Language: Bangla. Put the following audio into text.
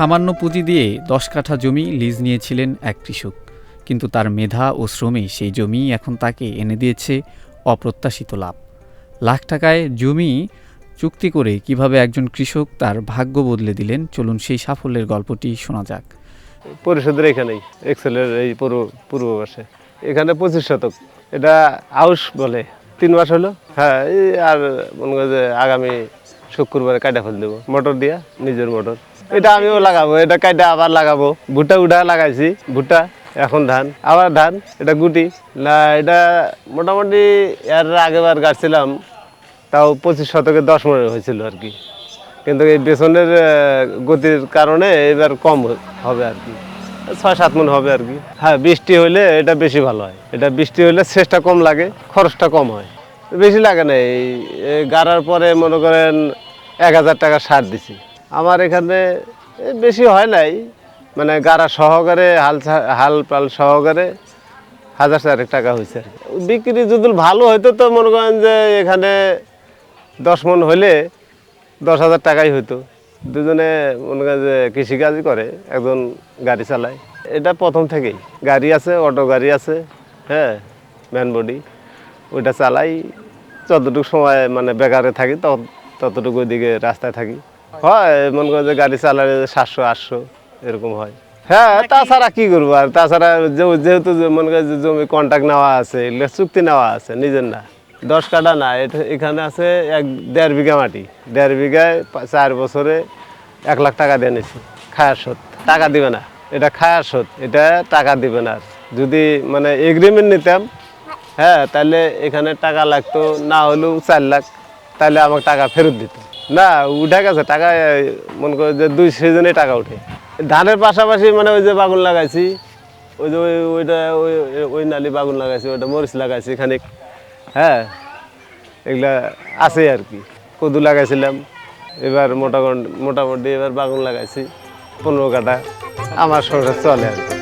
সামান্য পুঁজি দিয়ে দশ কাঠা জমি লিজ নিয়েছিলেন এক কৃষক। কিন্তু তার মেধা ও শ্রমে সেই জমি এখন তাকে এনে দিয়েছে অপ্রত্যাশিত লাভ। লাখ টাকায় জমি চুক্তি করে কীভাবে একজন কৃষক তার ভাগ্য বদলে দিলেন, চলুন সেই সাফল্যের গল্পটি শোনা যাক। পরিষদের এখানেই এক্সেলের এই পূর্ব পূর্ব পাশে। এখানে পঁচিশ শতক। এটা আউস বলে। তিন মাস হলো। হ্যাঁ আর মনে যে আগামী শুক্রবারে কাটা ফেল দেবো। মোটর দিয়া, নিজের মোটর। এটা আমিও লাগাবো, এটা কাইটা আবার লাগাবো। ভুট্টা উঠা লাগাইছি, ভুট্টা, এখন ধান, আবার ধান, এটা গুটি। না, এটা মোটামুটি এর আগেবার গাছছিলাম তাও পঁচিশ শতকে দশ মনে হয়েছিল আর কি। কিন্তু এই বেসনের গতির কারণে এবার কম হবে আর কি। ছয় সাত মন হবে আর কি। হ্যাঁ বৃষ্টি হলে এটা বেশি ভালো হয়। এটা বৃষ্টি হলে শেষটা কম লাগে, খরচটা কম হয়। বেশি লাগে না এই গাড়ার পরে মনে করেন এক হাজার টাকা সার দিছি। আমার এখানে বেশি হয় নাই। মানে গাড়া সহকারে, হাল হাল পাল সহকারে হাজার চারেক টাকা হয়েছে বিক্রি যদি ভালো হইতো তো মনে করেন যে এখানে দশ মন হলে দশ হাজার টাকাই হইতো। দুজনে মনে করেন যে কৃষিকাজই করে, একজন গাড়ি চালায়। এটা প্রথম থেকেই। গাড়ি আছে, অটো গাড়ি আছে হ্যাঁ ম্যান বডি ওইটা চালাই। যতটুকু সময় মানে বেকারে থাকি, তত, ততটুকু ওইদিকে রাস্তায় থাকি। হয় মনে করেন যে গাড়ি চালালে সাতশো আটশো এরকম হয়। হ্যাঁ তাছাড়া কি করব? আর তাছাড়া যেহেতু মনে করেন জমি কন্ট্রাক্ট নেওয়া আছে এগুলো চুক্তি নেওয়া আছে নিজের না। দশ কাঠা না এখানে আছে এক দেড় বিঘা মাটি। দেড় বিঘায় চার বছরে এক লাখ টাকা দিয়ে নিছি খায়ার শোধ। টাকা দিবে না। এটা খায়ার শোধ এটা টাকা দিবে না আর। যদি মানে এগ্রিমেন্ট নিতাম হ্যাঁ তাহলে এখানে টাকা লাগতো না হলেও চার লাখ তাহলে আমাকে টাকা ফেরত দিত। না, উঠে গেছে, টাকা, মনে করো যে দুই সিজনে টাকা উঠে ধানের পাশাপাশি মানে ওই যে বাগুন লাগাইছি, ওই যে ওই ওইটা, ওই ওই নালি বাগুন লাগাইছি, ওইটা মরিচ লাগাইছি খানিক হ্যাঁ? এগুলা আছে আর কি। কদু লাগাইছিলাম, এবার মোটামুটি মোটামুটি এবার বাগুন লাগাইছি, পনেরো কাটা আমার সংসার চলে আর কি।